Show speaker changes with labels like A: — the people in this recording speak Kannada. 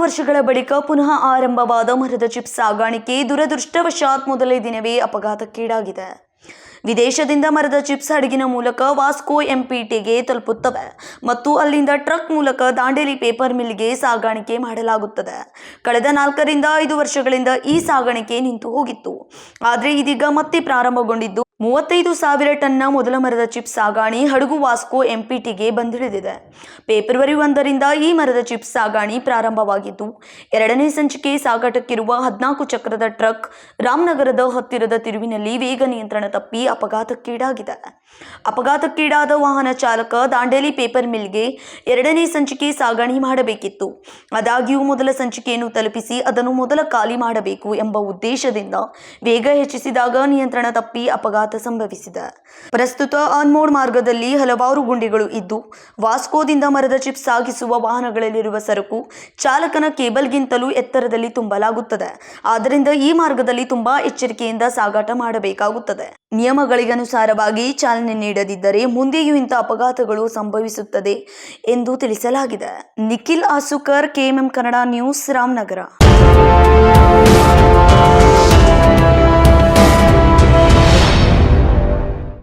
A: ವರ್ಷಗಳ ಬಳಿಕ ಪುನಃ ಆರಂಭವಾದ ಮರದ ಚಿಪ್ಸ್ ಸಾಗಾಣಿಕೆ ದುರದೃಷ್ಟವಶಾತ್ ಮೊದಲೇ ದಿನವೇ ಅಪಘಾತಕ್ಕೀಡಾಗಿದೆ. ವಿದೇಶದಿಂದ ಮರದ ಚಿಪ್ಸ್ ಹಡಗಿನ ಮೂಲಕ ವಾಸ್ಕೋ ಎಂಪಿಟಿಗೆ ತಲುಪುತ್ತವೆ ಮತ್ತು ಅಲ್ಲಿಂದ ಟ್ರಕ್ ಮೂಲಕ ದಾಂಡೇಲಿ ಪೇಪರ್ ಮಿಲ್ಗೆ ಸಾಗಾಣಿಕೆ ಮಾಡಲಾಗುತ್ತದೆ. ಕಳೆದ ನಾಲ್ಕರಿಂದ ಐದು ವರ್ಷಗಳಿಂದ ಈ ಸಾಗಾಣಿಕೆ ನಿಂತು ಹೋಗಿತ್ತು. ಆದರೆ ಇದೀಗ ಮತ್ತೆ ಪ್ರಾರಂಭಗೊಂಡಿದ್ದು ಮೂವತ್ತೈದು ಸಾವಿರ ಟನ್ನ ಮೊದಲ ಮರದ ಚಿಪ್ಸ್ ಸಾಗಾಣಿ ಹಡಗು ವಾಸ್ಕೋ ಎಂಪಿಟಿಗೆ ಬಂದಿಳಿದಿದೆ. ಫೆಬ್ರವರಿ ಒಂದರಿಂದ ಈ ಮರದ ಚಿಪ್ಸ್ ಸಾಗಾಣಿ ಪ್ರಾರಂಭವಾಗಿದ್ದು, ಎರಡನೇ ಸಂಚಿಕೆ ಸಾಗಾಟಕ್ಕಿರುವ ಹದಿನಾಲ್ಕು ಚಕ್ರದ ಟ್ರಕ್ ರಾಮನಗರದ ಹತ್ತಿರದ ತಿರುವಿನಲ್ಲಿ ವೇಗ ನಿಯಂತ್ರಣ ತಪ್ಪಿ ಅಪಘಾತಕ್ಕೀಡಾಗಿದೆ. ಅಪಘಾತಕ್ಕೀಡಾದ ವಾಹನ ಚಾಲಕ ದಾಂಡೇಲಿ ಪೇಪರ್ ಮಿಲ್ಗೆ ಎರಡನೇ ಸಂಚಿಕೆ ಸಾಗಾಣಿ ಮಾಡಬೇಕಿತ್ತು. ಆದಾಗ್ಯೂ ಮೊದಲ ಸಂಚಿಕೆಯನ್ನು ತಲುಪಿಸಿ ಅದನ್ನು ಮೊದಲ ಖಾಲಿ ಮಾಡಬೇಕು ಎಂಬ ಉದ್ದೇಶದಿಂದ ವೇಗ ಹೆಚ್ಚಿಸಿದಾಗ ನಿಯಂತ್ರಣ ತಪ್ಪಿ ಅಪಘಾತ ಸಂಭವಿಸಿದೆ. ಪ್ರಸ್ತುತ ಆನ್ಮೋಡ್ ಮಾರ್ಗದಲ್ಲಿ ಹಲವಾರು ಗುಂಡಿಗಳು ಇದ್ದು, ವಾಸ್ಕೋದಿಂದ ಮರದ ಚಿಪ್ ಸಾಗಿಸುವ ವಾಹನಗಳಲ್ಲಿರುವ ಸರಕು ಚಾಲಕನ ಕೇಬಲ್ಗಿಂತಲೂ ಎತ್ತರದಲ್ಲಿ ತುಂಬಲಾಗುತ್ತದೆ. ಆದ್ದರಿಂದ ಈ ಮಾರ್ಗದಲ್ಲಿ ತುಂಬಾ ಎಚ್ಚರಿಕೆಯಿಂದ ಸಾಗಾಟ ಮಾಡಬೇಕಾಗುತ್ತದೆ. ನಿಯಮಗಳಿಗನುಸಾರವಾಗಿ ಚಾಲನೆ ನೀಡದಿದ್ದರೆ ಮುಂದೆಯೂ ಇಂಥ ಅಪಘಾತಗಳು ಸಂಭವಿಸುತ್ತದೆ ಎಂದು ತಿಳಿಸಲಾಗಿದೆ. Nikhil ಆಸುಕರ್ KMM Kannada news, Ramanagara.